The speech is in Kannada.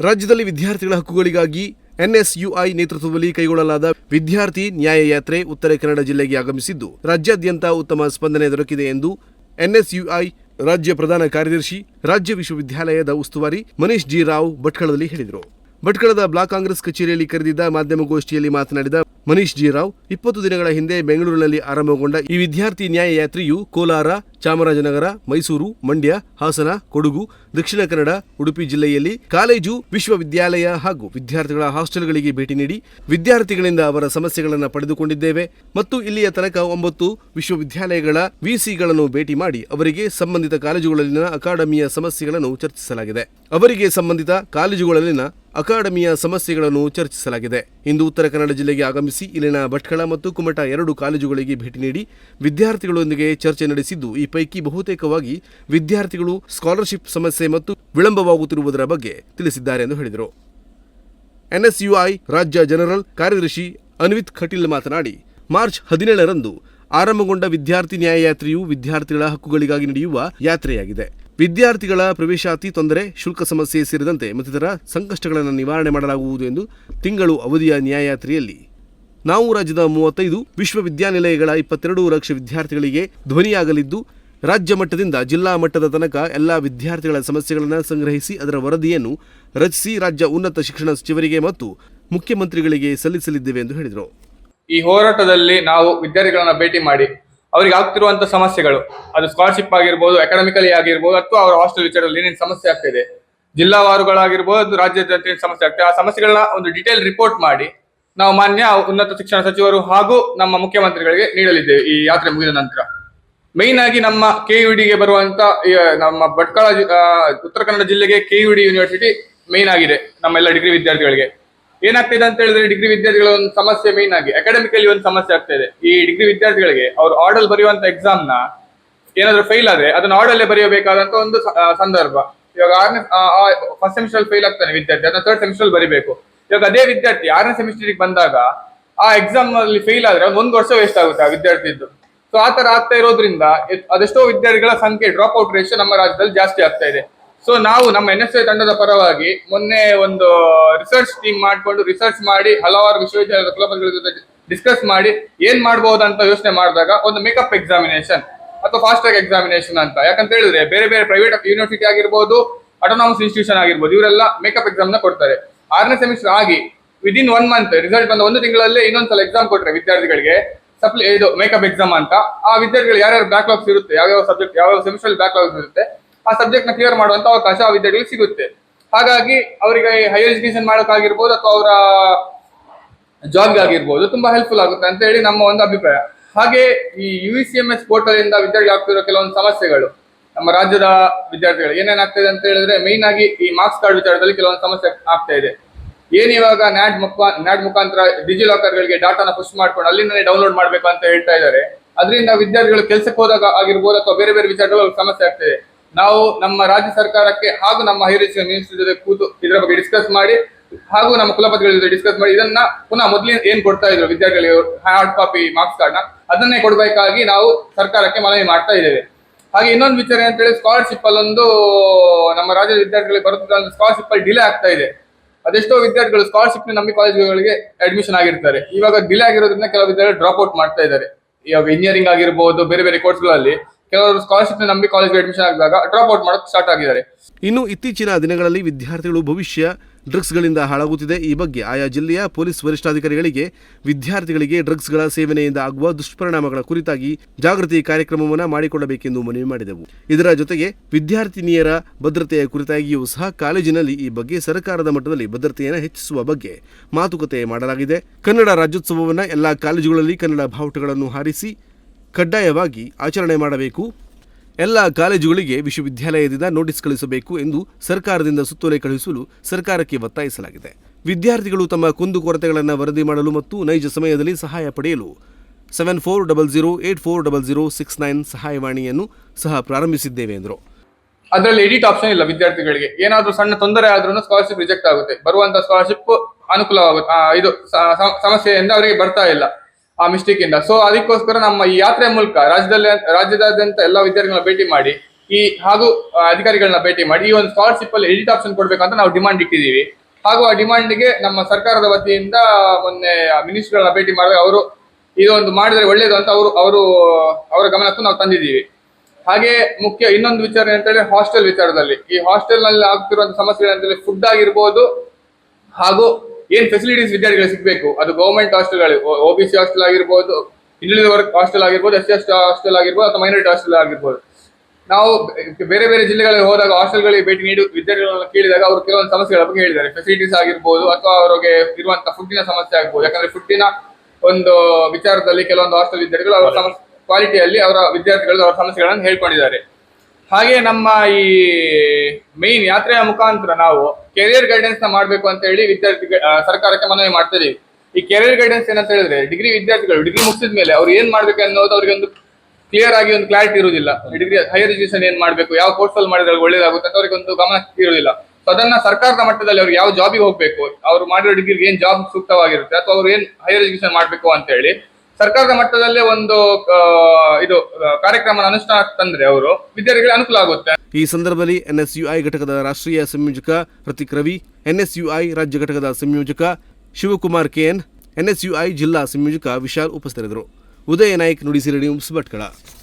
ರಾಜ್ಯದಲ್ಲಿ ವಿದ್ಯಾರ್ಥಿಗಳ ಹಕ್ಕುಗಳಿಗಾಗಿ ಎನ್ಎಸ್ಯುಐ ನೇತೃತ್ವದಲ್ಲಿ ಕೈಗೊಳ್ಳಲಾದ ವಿದ್ಯಾರ್ಥಿ ನ್ಯಾಯ ಯಾತ್ರೆ ಉತ್ತರ ಕನ್ನಡ ಜಿಲ್ಲೆಗೆ ಆಗಮಿಸಿದ್ದು, ರಾಜ್ಯಾದ್ಯಂತ ಉತ್ತಮ ಸ್ಪಂದನೆ ದೊರಕಿದೆ ಎಂದು ಎನ್ಎಸ್ಯುಐ ರಾಜ್ಯ ಪ್ರಧಾನ ಕಾರ್ಯದರ್ಶಿ, ರಾಜ್ಯ ವಿಶ್ವವಿದ್ಯಾಲಯದ ಉಸ್ತುವಾರಿ ಮನೀಶ್ ಜಿ ರಾವ್ ಭಟ್ಕಳದಲ್ಲಿ ಹೇಳಿದರು. ಭಟ್ಕಳದ ಬ್ಲಾಕ್ ಕಾಂಗ್ರೆಸ್ ಕಚೇರಿಯಲ್ಲಿ ಕರೆದಿದ್ದ ಮಾಧ್ಯಮಗೋಷ್ಠಿಯಲ್ಲಿ ಮಾತನಾಡಿದ ಮನೀಶ್ ಜಿ ರಾವ್, ಇಪ್ಪತ್ತು ದಿನಗಳ ಹಿಂದೆ ಬೆಂಗಳೂರಿನಲ್ಲಿ ಆರಂಭಗೊಂಡ ಈ ವಿದ್ಯಾರ್ಥಿ ನ್ಯಾಯ ಯಾತ್ರೆಯು ಕೋಲಾರ ಚಾಮರಾಜನಗರ, ಮೈಸೂರು, ಮಂಡ್ಯ, ಹಾಸನ, ಕೊಡಗು, ದಕ್ಷಿಣ ಕನ್ನಡ, ಉಡುಪಿ ಜಿಲ್ಲೆಯಲ್ಲಿ ಕಾಲೇಜು, ವಿಶ್ವವಿದ್ಯಾಲಯ ಹಾಗೂ ವಿದ್ಯಾರ್ಥಿಗಳ ಹಾಸ್ಟೆಲ್ಗಳಿಗೆ ಭೇಟಿ ನೀಡಿ ವಿದ್ಯಾರ್ಥಿಗಳಿಂದ ಅವರ ಸಮಸ್ಯೆಗಳನ್ನು ಪಡೆದುಕೊಂಡಿದ್ದೇವೆ ಮತ್ತು ಇಲ್ಲಿಯ ತನಕ ಒಂಬತ್ತು ವಿಶ್ವವಿದ್ಯಾಲಯಗಳ ವಿಸಿಗಳನ್ನು ಭೇಟಿ ಮಾಡಿ ಅವರಿಗೆ ಸಂಬಂಧಿತ ಕಾಲೇಜುಗಳಲ್ಲಿನ ಅಕಾಡೆಮಿಯ ಸಮಸ್ಯೆಗಳನ್ನು ಚರ್ಚಿಸಲಾಗಿದೆ. ಅವರಿಗೆ ಸಂಬಂಧಿತ ಕಾಲೇಜುಗಳಲ್ಲಿನ ಅಕಾಡೆಮಿಯ ಸಮಸ್ಯೆಗಳನ್ನು ಚರ್ಚಿಸಲಾಗಿದೆ. ಇಂದು ಉತ್ತರ ಕನ್ನಡ ಜಿಲ್ಲೆಗೆ ಆಗಮಿಸಿ ಇಲ್ಲಿನ ಭಟ್ಕಳ ಮತ್ತು ಕುಮಟ ಎರಡು ಕಾಲೇಜುಗಳಿಗೆ ಭೇಟಿ ನೀಡಿ ವಿದ್ಯಾರ್ಥಿಗಳೊಂದಿಗೆ ಚರ್ಚೆ ನಡೆಸಿದ್ದು ಈ ಪೈಕಿ ಬಹುತೇಕವಾಗಿ ವಿದ್ಯಾರ್ಥಿಗಳು ಸ್ಕಾಲರ್ಶಿಪ್ ಸಮಸ್ಯೆ ಮತ್ತು ವಿಳಂಬವಾಗುತ್ತಿರುವುದರ ಬಗ್ಗೆ ತಿಳಿಸಿದ್ದಾರೆ ಎಂದು ಹೇಳಿದರು. ಎನ್ಎಸ್ಯುಐ ರಾಜ್ಯ ಜನರಲ್ ಕಾರ್ಯದರ್ಶಿ ಅನ್ವಿತ್ ಖಟೀಲ್ ಮಾತನಾಡಿ, ಮಾರ್ಚ್ ಹದಿನೇಳರಂದು ಆರಂಭಗೊಂಡ ವಿದ್ಯಾರ್ಥಿ ನ್ಯಾಯ ಯಾತ್ರೆಯು ವಿದ್ಯಾರ್ಥಿಗಳ ಹಕ್ಕುಗಳಿಗಾಗಿ ನಡೆಯುವ ಯಾತ್ರೆಯಾಗಿದೆ. ವಿದ್ಯಾರ್ಥಿಗಳ ಪ್ರವೇಶಾತಿ ತೊಂದರೆ, ಶುಲ್ಕ ಸಮಸ್ಯೆ ಸೇರಿದಂತೆ ಮತ್ತಿತರ ಸಂಕಷ್ಟಗಳನ್ನು ನಿವಾರಣೆ ಮಾಡಲಾಗುವುದು ಎಂದು ತಿಂಗಳು ಅವಧಿಯ ನ್ಯಾಯಯಾತ್ರೆಯಲ್ಲಿ ನಾವು ರಾಜ್ಯದ ಮೂವತ್ತೈದು ವಿಶ್ವವಿದ್ಯಾನಿಲಯಗಳ ಇಪ್ಪತ್ತೆರಡು ಲಕ್ಷ ವಿದ್ಯಾರ್ಥಿಗಳಿಗೆ ಧ್ವನಿಯಾಗಲಿದ್ದು ರಾಜ್ಯ ಮಟ್ಟದಿಂದ ಜಿಲ್ಲಾ ಮಟ್ಟದ ತನಕ ಎಲ್ಲ ವಿದ್ಯಾರ್ಥಿಗಳ ಸಮಸ್ಯೆಗಳನ್ನು ಸಂಗ್ರಹಿಸಿ ಅದರ ವರದಿಯನ್ನು ರಚಿಸಿ ರಾಜ್ಯ ಉನ್ನತ ಶಿಕ್ಷಣ ಸಚಿವರಿಗೆ ಮತ್ತು ಮುಖ್ಯಮಂತ್ರಿಗಳಿಗೆ ಸಲ್ಲಿಸಲಿದ್ದೇವೆ ಎಂದು ಹೇಳಿದರು. ಈ ಹೋರಾಟದಲ್ಲಿ ನಾವು ವಿದ್ಯಾರ್ಥಿಗಳನ್ನ ಭೇಟಿ ಮಾಡಿ ಅವರಿಗೆ ಆಗ್ತಿರುವಂತಹ ಸಮಸ್ಯೆಗಳು, ಅದು ಸ್ಕಾಲರ್ಶಿಪ್ ಆಗಿರ್ಬೋದು ಅಕಾಡೆಮಿಕಲಿ ಆಗಿರ್ಬೋದು, ಅಥವಾ ಅವರ ಹಾಸ್ಟೆಲ್ ವಿಚಾರದಲ್ಲಿ ಏನೇನು ಸಮಸ್ಯೆ ಆಗ್ತಿದೆ ಜಿಲ್ಲಾವಾರುಗಳಾಗಿರ್ಬೋದು ರಾಜ್ಯದ ಸಮಸ್ಯೆ ಆಗ್ತದೆ ಆ ಸಮಸ್ಯೆಗಳನ್ನ ಒಂದು ಡೀಟೇಲ್ ರಿಪೋರ್ಟ್ ಮಾಡಿ ನಾವು ಮಾನ್ಯ ಉನ್ನತ ಶಿಕ್ಷಣ ಸಚಿವರು ಹಾಗೂ ನಮ್ಮ ಮುಖ್ಯಮಂತ್ರಿಗಳಿಗೆ ನೀಡಲಿದ್ದೇವೆ ಈ ಯಾತ್ರೆ ಮುಗಿದ ನಂತರ. ಮೈನ್ ಆಗಿ ನಮ್ಮ ಕೆ ಯು ಗೆ ಬರುವಂತ ನಮ್ಮ ಭಟ್ಕಳ ಉತ್ತರ ಕನ್ನಡ ಜಿಲ್ಲೆಗೆ K U D university main ಆಗಿದೆ, ನಮ್ಮೆಲ್ಲ ಡಿಗ್ರಿ ವಿದ್ಯಾರ್ಥಿಗಳಿಗೆ. ಏನಾಗ್ತಿದೆ ಅಂತ ಹೇಳಿದ್ರೆ ಡಿಗ್ರಿ ವಿದ್ಯಾರ್ಥಿಗಳ ಒಂದು ಸಮಸ್ಯೆ ಮೈನ್ ಆಗಿ ಅಕಾಡೆಮಿಕಲಿ ಒಂದು ಸಮಸ್ಯೆ ಆಗ್ತಾ ಇದೆ. ಈ ಡಿಗ್ರಿ ವಿದ್ಯಾರ್ಥಿಗಳಿಗೆ ಅವ್ರು ಆರ್ಡಲ್ ಬರೆಯುವಂತ ಎಕ್ಸಾಮ್ನ ಏನಾದ್ರೂ ಫೈಲ್ ಆದ್ರೆ, ಅದನ್ನ ಆರ್ಡಲ್ಲೇ ಬರೆಯಬೇಕಾದಂತ ಒಂದು ಸಂದರ್ಭ. ಇವಾಗ ಆರನೇ ಫಸ್ಟ್ ಸೆಮಿಸ್ಟರ್ ಫೇಲ್ ಆಗ್ತಾನೆ ವಿದ್ಯಾರ್ಥಿ, ಅದನ್ನ ಥರ್ಡ್ ಸೆಮಿಸ್ಟರ್ ಬರಿಬೇಕು. ಇವಾಗ ಅದೇ ವಿದ್ಯಾರ್ಥಿ ಆರನೇ ಸೆಮಿಸ್ಟರ್ ಬಂದಾಗ, ಆ ಎಕ್ಸಾಮ್ ಅಲ್ಲಿ ಫೇಲ್ ಆದ್ರೆ ಒಂದು ವರ್ಷ ವೇಸ್ಟ್ ಆಗುತ್ತೆ ಆ ವಿದ್ಯಾರ್ಥಿದ್ದು. ಸೊ ಆ ತರ ಆಗ್ತಾ ಇರೋದ್ರಿಂದ ಅದೆಷ್ಟೋ ವಿದ್ಯಾರ್ಥಿಗಳ ಸಂಖ್ಯೆ ಡ್ರಾಪ್ ಔಟ್ ರೇಷಿಯೋ ನಮ್ಮ ರಾಜ್ಯದಲ್ಲಿ ಜಾಸ್ತಿ ಆಗ್ತಾ ಇದೆ. ಸೊ ನಾವು ನಮ್ಮ ಎನ್ ಎಸ್ ಐ ತಂಡದ ಪರವಾಗಿ ಮೊನ್ನೆ ಒಂದು ರಿಸರ್ಚ್ ಟೀಮ್ ಮಾಡಿಕೊಂಡು ರಿಸರ್ಚ್ ಮಾಡಿ ಹಲವಾರು ವಿಶ್ವವಿದ್ಯಾಲಯದ ಕುಲಪತಿಗಳ ಜೊತೆ ಡಿಸ್ಕಸ್ ಮಾಡಿ ಏನ್ ಮಾಡಬಹುದು ಅಂತ ಯೋಚನೆ ಮಾಡಿದಾಗ ಒಂದು ಮೇಕಪ್ ಎಕ್ಸಾಮಿನೇಷನ್ ಅಥವಾ ಫಾಸ್ಟ್ ಟ್ರ್ಯಾಕ್ ಎಕ್ಸಾಮಿನೇಷನ್ ಅಂತ. ಯಾಕಂತ ಹೇಳಿದ್ರೆ ಬೇರೆ ಬೇರೆ ಪ್ರೈವೇಟ್ ಯೂನಿವರ್ಸಿಟಿ ಆಗಿರ್ಬೋದು ಅಟೋನಾಮಸ್ ಇನ್ಸ್ಟಿಟ್ಯೂಷನ್ ಆಗಿರ್ಬೋದು, ಇವರೆಲ್ಲ ಮೇಕಪ್ ಎಕ್ಸಾಮ್ನ ಕೊಡ್ತಾರೆ. ಆರನೇ ಸೆಮಿಸ್ಟರ್ ಆಗಿ ವಿದಿನ್ ಒನ್ ಮಂತ್ ರಿಸಲ್ಟ್ ಬಂದ ಒಂದು ತಿಂಗಳಲ್ಲೇ ಇನ್ನೊಂದ್ಸಲ ಎಕ್ಸಾಮ್ ಕೊಟ್ರೆ ವಿದ್ಯಾರ್ಥಿಗಳಿಗೆ. ಸಪ್ಲಿ ಇದು ಮೇಕಪ್ ಎಕ್ಸಾಮ್ ಅಂತ. ಆ ವಿದ್ಯಾರ್ಥಿಗಳು ಯಾರ್ಯಾರು ಬ್ಯಾಕ್ಲಾಗ್ಸ್ ಇರುತ್ತೆ, ಯಾವ್ಯಾವ ಸಬ್ಜೆಕ್ಟ್ ಯಾವ್ಯಾವ ಸೆಮಿಸ್ಟರ್ ಬ್ಯಾಕ್ಲಾಗ್ಸ್ ಇರುತ್ತೆ, ಆ ಸಬ್ಜೆಕ್ಟ್ ಕ್ಲಿಯರ್ ಮಾಡುವಂತ ಅವಕಾಶ ಆ ವಿದ್ಯಾರ್ಥಿಗಳಿಗೆ ಸಿಗುತ್ತೆ. ಹಾಗಾಗಿ ಅವರಿಗೆ ಹೈಯರ್ ಎಜುಕೇಶನ್ ಮಾಡೋಕ್ಕಾಗಿರ್ಬೋದು ಅಥವಾ ಅವರ ಜಾಬ್ ಆಗಿರ್ಬೋದು ತುಂಬಾ ಹೆಲ್ಪ್ಫುಲ್ ಆಗುತ್ತೆ ಅಂತ ಹೇಳಿ ನಮ್ಮ ಒಂದು ಅಭಿಪ್ರಾಯ. ಹಾಗೆ ಈ U C M S portal ಇಂದ ವಿದ್ಯಾರ್ಥಿ ಆಗ್ತಿರೋ ಕೆಲವೊಂದು ಸಮಸ್ಯೆಗಳು, ನಮ್ಮ ರಾಜ್ಯದ ವಿದ್ಯಾರ್ಥಿಗಳು ಏನೇನಾಗ್ತಿದೆ ಅಂತ ಹೇಳಿದ್ರೆ ಮೈನ್ ಆಗಿ ಈ ಮಾರ್ಕ್ಸ್ ಕಾರ್ಡ್ ವಿಚಾರದಲ್ಲಿ ಕೆಲವೊಂದು ಸಮಸ್ಯೆ ಆಗ್ತಾ ಇದೆ. ಏನ್ ಇವಾಗ ನ್ಯಾಡ್ ಮುಖ, ನ್ಯಾಡ್ ಮುಖಾಂತರ ಡಿಜಿ ಲಾಕರ್ಗಳಿಗೆ ಡಾಟಾನ ಪುಷ್ ಮಾಡ್ಕೊಂಡು ಅಲ್ಲಿಂದಲೇ ಡೌನ್ಲೋಡ್ ಮಾಡ್ಬೇಕು ಅಂತ ಹೇಳ್ತಾ ಇದ್ದಾರೆ. ಅದರಿಂದ ವಿದ್ಯಾರ್ಥಿಗಳು ಕೆಲಸಕ್ಕೆ ಹೋದಾಗ ಆಗಿರ್ಬೋದು ಅಥವಾ ಬೇರೆ ಬೇರೆ ವಿಚಾರಗಳು ಸಮಸ್ಯೆ ಆಗ್ತದೆ. ನಾವು ನಮ್ಮ ರಾಜ್ಯ ಸರ್ಕಾರಕ್ಕೆ ಹಾಗೂ ನಮ್ಮ ಹೈಯರ್ ಮಿನಿಸ್ಟರ್ ಜೊತೆ ಕೂತು ಇದರ ಬಗ್ಗೆ ಡಿಸ್ಕಸ್ ಮಾಡಿ ಹಾಗೂ ನಮ್ಮ ಕುಲಪತಿಗಳ ಜೊತೆ ಡಿಸ್ಕಸ್ ಮಾಡಿ ಇದನ್ನ ಪುನಃ ಮೊದಲಿನ ಏನ್ ಕೊಡ್ತಾ ಇದ್ರು ವಿದ್ಯಾರ್ಥಿಗಳಿಗೆ ಹಾರ್ಡ್ ಕಾಪಿ ಮಾರ್ಕ್ಸ್ ಕಾರ್ಡ್ನ ಅದನ್ನೇ ಕೊಡಬೇಕಾಗಿ ನಾವು ಸರ್ಕಾರಕ್ಕೆ ಮನವಿ ಮಾಡ್ತಾ ಇದ್ದೇವೆ. ಹಾಗೆ ಇನ್ನೊಂದು ವಿಚಾರ ಅಂತ ಹೇಳಿ ಸ್ಕಾಲರ್ಶಿಪ್ ಅಲ್ಲೊಂದು ನಮ್ಮ ರಾಜ್ಯದ ವಿದ್ಯಾರ್ಥಿಗಳಿಗೆ ಬರುತ್ತಿದ್ದ ಸ್ಕಾಲರ್ಶಿಪ್ ಅಲ್ಲಿ ಡಿಲೇ ಆಗ್ತಾ ಇದೆ. ಅದೆಷ್ಟೋ ವಿದ್ಯಾರ್ಥಿಗಳು ಸ್ಕಾಲರ್ಶಿಪ್ ನಮ್ಮ ಕಾಲೇಜುಗಳಿಗೆ ಅಡ್ಮಿಷನ್ ಆಗಿರ್ತಾರೆ. ಇವಾಗ ಡಿಲೇ ಆಗಿರೋದ್ರಿಂದ ಕೆಲವು ವಿದ್ಯಾರ್ಥಿಗಳು ಡ್ರಾಪ್ ಔಟ್ ಮಾಡ್ತಾ ಇದ್ದಾರೆ. ಇವಾಗ ಇಂಜಿನಿಯರಿಂಗ್ ಆಗಿರ್ಬೋದು, ಬೇರೆ ಬೇರೆ ಕೋರ್ಸ್ಗಳಲ್ಲಿ ಕೆಲವರು ಸ್ಕಾಲರ್ಶಿಪ್ ನಂಬಿ ಕಾಲೇಜ್ಗೆ ಅಡ್ಮಿಷನ್ ಆಗಿದಾಗ ಡ್ರಾಪ್ ಔಟ್ ಮಾಡೋಕೆ ಸ್ಟಾರ್ಟ್ ಆಗಿದ್ದಾರೆ. ಇನ್ನು ಇತ್ತೀಚಿನ ದಿನಗಳಲ್ಲಿ ವಿದ್ಯಾರ್ಥಿಗಳು ಭವಿಷ್ಯ ಡ್ರಗ್ಸ್ಗಳಿಂದ ಹಾಳಾಗುತ್ತಿದೆ. ಈ ಬಗ್ಗೆ ಆಯಾ ಜಿಲ್ಲೆಯ ಪೊಲೀಸ್ ವರಿಷ್ಠಾಧಿಕಾರಿಗಳಿಗೆ ವಿದ್ಯಾರ್ಥಿಗಳಿಗೆ ಡ್ರಗ್ಸ್ಗಳ ಸೇವನೆಯಿಂದ ಆಗುವ ದುಷ್ಪರಿಣಾಮಗಳ ಕುರಿತಾಗಿ ಜಾಗೃತಿ ಕಾರ್ಯಕ್ರಮವನ್ನು ಮಾಡಿಕೊಳ್ಳಬೇಕೆಂದು ಮನವಿ ಮಾಡಿದೆವು. ಇದರ ಜೊತೆಗೆ ವಿದ್ಯಾರ್ಥಿನಿಯರ ಭದ್ರತೆಯ ಕುರಿತಾಗಿಯೂ ಸಹ ಕಾಲೇಜಿನಲ್ಲಿ ಈ ಬಗ್ಗೆ ಸರ್ಕಾರದ ಮಟ್ಟದಲ್ಲಿ ಭದ್ರತೆಯನ್ನು ಹೆಚ್ಚಿಸುವ ಬಗ್ಗೆ ಮಾತುಕತೆ ಮಾಡಲಾಗಿದೆ. ಕನ್ನಡ ರಾಜ್ಯೋತ್ಸವವನ್ನು ಎಲ್ಲಾ ಕಾಲೇಜುಗಳಲ್ಲಿ ಕನ್ನಡ ಬಾವುಟಗಳನ್ನು ಹಾರಿಸಿ ಕಡ್ಡಾಯವಾಗಿ ಆಚರಣೆ ಮಾಡಬೇಕು. ಎಲ್ಲ ಕಾಲೇಜುಗಳಿಗೆ ವಿಶ್ವವಿದ್ಯಾಲಯದಿಂದ ನೋಟಿಸ್ ಕಳಿಸಬೇಕು ಎಂದು ಸರ್ಕಾರದಿಂದ ಸುತ್ತೋಲೆ ಕಳುಹಿಸಲು ಸರ್ಕಾರಕ್ಕೆ ಒತ್ತಾಯಿಸಲಾಗಿದೆ. ವಿದ್ಯಾರ್ಥಿಗಳು ತಮ್ಮ ಕುಂದುಕೊರತೆಗಳನ್ನು ವರದಿ ಮಾಡಲು ಮತ್ತು ನೈಜ ಸಮಯದಲ್ಲಿ ಸಹಾಯ ಪಡೆಯಲು seven four double zero eight four double zero six nine ಸಹಾಯವಾಣಿಯನ್ನು ಸಹ ಪ್ರಾರಂಭಿಸಿದ್ದೇವೆ ಎಂದರು. ಅದರಲ್ಲಿ ಎಡಿಟ್ ಆಪ್ಷನ್ ಇಲ್ಲ ವಿದ್ಯಾರ್ಥಿಗಳಿಗೆ. ಏನಾದರೂ ಸಣ್ಣ ತೊಂದರೆ ಆದ್ರೂ ಸ್ಕಾಲರ್ಶಿಪ್ ರಿಜೆಕ್ಟ್ ಆಗುತ್ತೆ. ಬರುವಂತ ಸ್ಕಾಲರ್ಶಿಪ್ ಅನುಕೂಲವಾಗುತ್ತೆ. ಇದು ಸಮಸ್ಯೆಯಿಂದ ಅವರಿಗೆ ಬರ್ತಾ ಇಲ್ಲ. ಆ ಮಿಸ್ಟೇಕ್ ಇಂದ. ಸೊ ಅದಕ್ಕೋಸ್ಕರ ನಮ್ಮ ಈ ಯಾತ್ರೆ ಮೂಲಕ ರಾಜ್ಯದಲ್ಲಿ, ರಾಜ್ಯದಾದ್ಯಂತ ಎಲ್ಲ ವಿದ್ಯಾರ್ಥಿಗಳನ್ನ ಭೇಟಿ ಮಾಡಿ, ಈ ಹಾಗೂ ಅಧಿಕಾರಿಗಳನ್ನ ಭೇಟಿ ಮಾಡಿ ಈ ಒಂದು ಸ್ಕಾಲರ್ಶಿಪ್ ಅಲ್ಲಿ ಎಡಿಟ್ ಆಪ್ಷನ್ ಕೊಡ್ಬೇಕಂತ ನಾವು ಡಿಮಾಂಡ್ ಇಟ್ಟಿದ್ದೀವಿ. ಹಾಗೂ ಆ ಡಿಮಾಂಡ್ಗೆ ನಮ್ಮ ಸರ್ಕಾರದ ವತಿಯಿಂದ ಮೊನ್ನೆ ಮಿನಿಸ್ಟರ್ಗಳನ್ನ ಭೇಟಿ ಮಾಡಿದಾಗ ಅವರು ಇದೊಂದು ಮಾಡಿದ್ರೆ ಒಳ್ಳೇದು ಅಂತ ಅವರು ಅವರು, ಅವರ ಗಮನಕ್ಕೂ ನಾವು ತಂದಿದ್ದೀವಿ. ಹಾಗೆ ಮುಖ್ಯ ಇನ್ನೊಂದು ವಿಚಾರ ಅಂತೇಳಿ ಹಾಸ್ಟೆಲ್ ವಿಚಾರದಲ್ಲಿ. ಈ ಹಾಸ್ಟೆಲ್ನಲ್ಲಿ ಆಗ್ತಿರುವಂತ ಸಮಸ್ಯೆಗಳಂತಂದ್ರೆ ಫುಡ್ ಆಗಿರ್ಬೋದು ಹಾಗೂ ಏನ್ ಫೆಸಿಲಿಟೀಸ್ ವಿದ್ಯಾರ್ಥಿಗಳಿಗೆ ಸಿಗ್ಬೇಕು? ಅದು government hostel O B C hostel ಆಗಿರ್ಬೋದು ಹಿಂದುಳಿದ ವರ್ಗ ಹಾಸ್ಟೆಲ್ ಆಗಿರ್ಬೋದು ಎಸ್ ಸಿ ಎಸ್ ಹಾಸ್ಟೆಲ್ ಆಗಿರ್ಬೋದು ಅಥವಾ ಮೈನಾರಿಟಿ ಹಾಸ್ಟೆಲ್ ಆಗಿರ್ಬೋದು. ನಾವು ಬೇರೆ ಬೇರೆ ಜಿಲ್ಲೆಗಳಲ್ಲಿ ಹೋದಾಗ ಹಾಸ್ಟೆಲ್ಗಳಿಗೆ ಭೇಟಿ ನೀಡಿ ವಿದ್ಯಾರ್ಥಿಗಳನ್ನ ಕೇಳಿದಾಗ ಅವರು ಕೆಲವೊಂದು ಸಮಸ್ಯೆಗಳ ಬಗ್ಗೆ ಹೇಳಿದ್ದಾರೆ. ಫೆಸಿಲಿಟೀಸ್ ಆಗಿರ್ಬೋದು ಅಥವಾ ಅವರಿಗೆ ಇರುವಂತಹ ಫುಡ್ಡಿನ ಸಮಸ್ಯೆ ಆಗ್ಬೋದು. ಯಾಕಂದ್ರೆ ಫುಡ್ಡಿನ ಒಂದು ವಿಚಾರದಲ್ಲಿ ಕೆಲವೊಂದು ಹಾಸ್ಟೆಲ್ ವಿದ್ಯಾರ್ಥಿಗಳು ಅವರ ಸಮಸ್ಯೆ ಕ್ವಾಲಿಟಿಯಲ್ಲಿ ಅವರ ವಿದ್ಯಾರ್ಥಿಗಳು ಅವರ ಸಮಸ್ಯೆಗಳನ್ನು ಹೇಳ್ಕೊಂಡಿದ್ದಾರೆ. ಹಾಗೆ ನಮ್ಮ ಈ ಮೇನ್ ಯಾತ್ರೆಯ ಮುಖಾಂತರ ನಾವು ಕೆರಿಯರ್ ಗೈಡೆನ್ಸ್ನ ಮಾಡಬೇಕು ಅಂತ ಹೇಳಿ ವಿದ್ಯಾರ್ಥಿ ಸರ್ಕಾರಕ್ಕೆ ಮನವಿ ಮಾಡ್ತಾ ಈ ಕೆರಿಯರ್ ಗೈಡೆನ್ಸ್ ಏನಂತ ಹೇಳಿದ್ರೆ ಡಿಗ್ರಿ ವಿದ್ಯಾರ್ಥಿಗಳು ಡಿಗ್ರಿ ಮುಗಿಸಿದ ಮೇಲೆ ಅವ್ರು ಏನ್ ಮಾಡ್ಬೇಕು ಅನ್ನೋದು ಅವ್ರಿಗೆ ಒಂದು ಕ್ಲಿಯರ್ ಆಗಿ ಒಂದು ಕ್ಲಾರಿಟಿ ಇರುವುದಿಲ್ಲ. ಡಿಗ್ರಿ ಹೈಯರ್ ಎಜುಕೇಶನ್ ಏನ್ ಮಾಡ್ಬೇಕು, ಯಾವ ಕೋರ್ಸ್ ಅಲ್ಲಿ ಮಾಡಿದ್ರೆ ಒಳ್ಳೇದಾಗುತ್ತೆ ಅಂತ ಅವ್ರಿಗೆ ಒಂದು ಗಮನ ಇರುವುದಿಲ್ಲ. ಸೊ ಅದನ್ನ ಸರ್ಕಾರದ ಮಟ್ಟದಲ್ಲಿ ಅವ್ರಿಗೆ ಯಾವ ಜಾಬಿಗೆ ಹೋಗ್ಬೇಕು, ಅವ್ರು ಮಾಡಿರೋ ಡಿಗ್ರಿಗೆ ಏನ್ ಜಾಬ್ ಸೂಕ್ತವಾಗಿರುತ್ತೆ ಅಥವಾ ಅವ್ರು ಏನ್ ಹೈಯರ್ ಎಜುಕೇಶನ್ ಮಾಡ್ಬೇಕು ಅಂತ ಹೇಳಿ ಸರ್ಕಾರದ ಮಟ್ಟದಲ್ಲಿ ಒಂದು ಇದು ಕಾರ್ಯಕ್ರಮ ಅನುಷ್ಠಾನ ತಂದ್ರೆ ಅವರು, ವಿದ್ಯಾರ್ಥಿಗಳಿಗೆ ಅನುಕೂಲ ಆಗುತ್ತೆ. ಈ ಸಂದರ್ಭದಲ್ಲಿ ಎನ್ಎಸ್ಯುಐ ಘಟಕದ ರಾಷ್ಟ್ರೀಯ ಸಂಯೋಜಕ ಪ್ರತೀಕ್ ರವಿ, ಎನ್ಎಸ್ಯುಐ ರಾಜ್ಯ ಘಟಕದ ಸಂಯೋಜಕ ಶಿವಕುಮಾರ್ ಕೆಎನ್, ಎನ್ಎಸ್ಯುಐ ಜಿಲ್ಲಾ ಸಂಯೋಜಕ ವಿಶಾಲ್ ಉಪಸ್ಥಿತರಿದ್ದರು. ಉದಯ ನಾಯ್ಕ್ ನುಡಿಸಿರಿ ನ್ಯೂಸ್